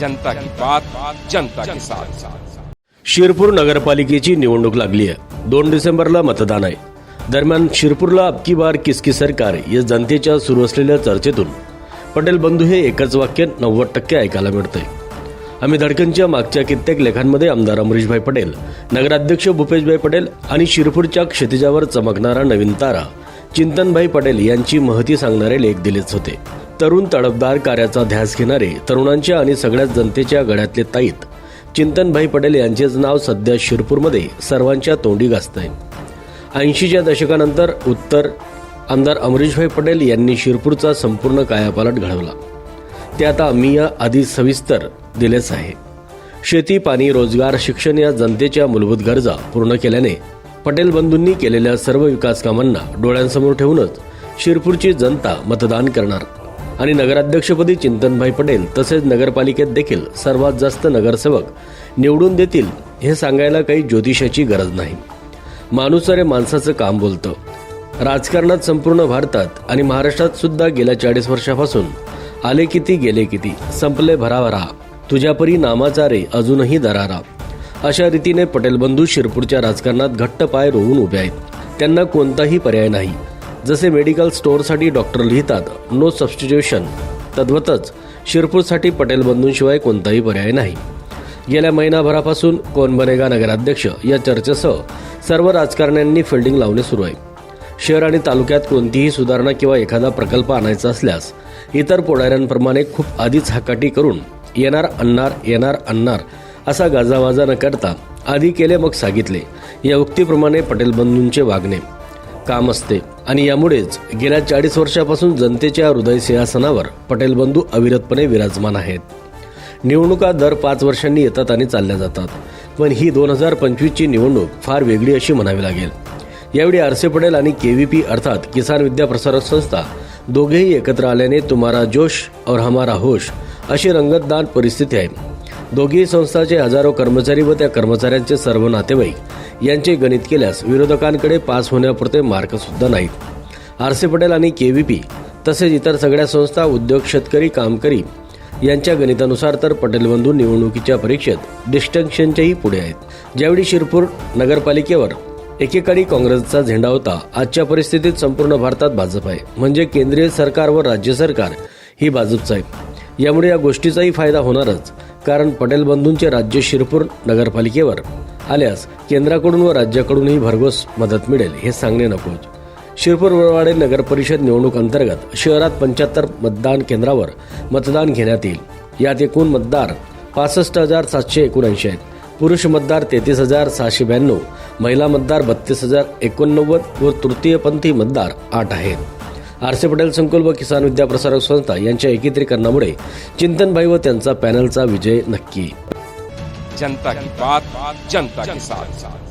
जनता की बात जनता के साथ। शिरपूर नगरपालिकेची निवडणूक लागली आहे. दोन डिसेंबरला मतदान आहे. दरम्यान शिरपूरला अबकी बार किसकी सरकार या जनतेच्या सुरू असलेल्या चर्चेतून पटेल बंधू हे एकच वाक्य नव्वद टक्के ऐकायला मिळतंय. आम्ही धडकनच्या मागच्या कित्येक लेखांमध्ये आमदार अमरीशभाई पटेल नगराध्यक्ष भूपेशभाई पटेल आणि शिरपूरच्या क्षितिजावर चमकणारा नवीन तारा चिंतनभाई पटेल यांची महती सांगणारे लेख दिलेच होते. तरुण तडफदार कार्याचा ध्यास घेणारे तरुणांच्या आणि सगळ्याच जनतेच्या गळ्यातले ताईत चिंतनभाई पटेल यांचेच नाव सध्या शिरपूरमध्ये सर्वांच्या तोंडी गाजतंय. ऐंशीच्या दशकानंतर उत्तर आमदार अमरीशभाई पटेल यांनी शिरपूरचा संपूर्ण कायापालट घडवला. ते आता मी या आधी सविस्तर दिलेच आहे. शेती पाणी रोजगार शिक्षण या जनतेच्या मूलभूत गरजा पूर्ण केल्याने पटेल बंधूंनी केलेल्या सर्व विकास कामांना डोळ्यांसमोर ठेवूनच शिरपूरची जनता मतदान करणार. आणि नगराध्यक्षपदी चिंतनभाई पटेल तसेच नगरपालिकेत देखील सर्वात जास्त नगरसेवक निवडून देतील हे सांगायला काही ज्योतिषाची गरज नाही. माणूस अरे माणसाचं काम बोलतं. राजकारणात संपूर्ण भारतात आणि महाराष्ट्रात सुद्धा गेल्या चाळीस वर्षापासून आले किती गेले किती संपले भराभरा तुझ्यापरी नामाचा रे अजूनही दरारा. अशा रीतीने पटेल बंधू शिरपूरच्या राजकारणात घट्ट पाय रोवून उभे आहेत. त्यांना कोणताही पर्याय नाही. जसे मेडिकल स्टोअरसाठी डॉक्टर लिहितात नो सबस्टिट्यूशन तद्वतच शिरपूरसाठी पटेल बंधूंशिवाय कोणताही पर्याय नाही. गेल्या महिनाभरापासून कोण बनेगा नगराध्यक्ष या चर्चेसह सर्व राजकारण्यांनी फिल्डिंग लावणे सुरू आहे. शहर आणि तालुक्यात कोणतीही सुधारणा किंवा एखादा प्रकल्प आणायचा असल्यास इतर पोडाऱ्यांप्रमाणे खूप आधीच हाकाटी करून येणार आणणार येणार आणणार असा गाजावाजा न करता आधी केले मग सांगितले या उक्तीप्रमाणे पटेल बंधूंचे वागणे. काम असते. आणि यामुळेच गेल्या चाळीस वर्षापासून जनतेच्या हृदय सिंहासनावर पटेल बंधू अविरतपणे विराजमान आहेत. निवडणुका दर पाच वर्षांनी येतात आणि चालल्या जातात. पण ही दोन हजार पंचवीसची निवडणूक फार वेगळी अशी म्हणावी लागेल. यावेळी आरसे पटेल आणि के वी पी अर्थात किसान विद्या प्रसारक संस्था दोघेही एकत्र आल्याने तुम्हारा जोश और हमारा होश अशी रंगतदार परिस्थिती आहे. दोघेही संस्थाचे हजारो कर्मचारी व त्या कर्मचाऱ्यांचे सर्व नातेवाईक यांचे गणित केल्यास विरोधकांकडे पास होण्यापुरते मार्कसुद्धा नाहीत. आर सी पटेल आणि के वी पी तसेच इतर सगळ्या संस्था उद्योग शेतकरी कामकरी यांच्या गणितानुसार तर पटेल बंधू निवडणुकीच्या परीक्षेत डिस्टंक्शनच्याही पुढे आहेत. ज्यावेळी शिरपूर नगरपालिकेवर एकेकाळी काँग्रेसचा झेंडा होता आजच्या परिस्थितीत संपूर्ण भारतात भाजप आहे. म्हणजे केंद्रीय सरकार व राज्य सरकार ही भाजपचं आहे. यामुळे या गोष्टीचाही फायदा होणारच. कारण पटेल बंधूंचे राज्य शिरपूर नगरपालिकेवर. आल्यास केंद्राकडून व राज्याकडूनही भरघोस मदत मिळेल हे सांगणे नकोच. शिरपूर वरवाडे नगर परिषद निवडणूक अंतर्गत शहरात पंच्याहत्तर मतदान केंद्रावर मतदान घेण्यात येईल. यात एकूण मतदार पासष्ट हजार सातशे एकोणऐंशी आहेत. पुरुष मतदार तेहतीस हजार सहाशे ब्याण्णव महिला मतदार बत्तीस हजार एकोणनव्वद व तृतीयपंथी मतदार आठ आहेत. आरसे पटेल संकुल व किसान विद्या प्रसारक संस्था यांच्या एकत्रीकरणामुळे चिंतनभाई व त्यांचा पॅनलचा विजय नक्की. जनता की बात जनता के साथ.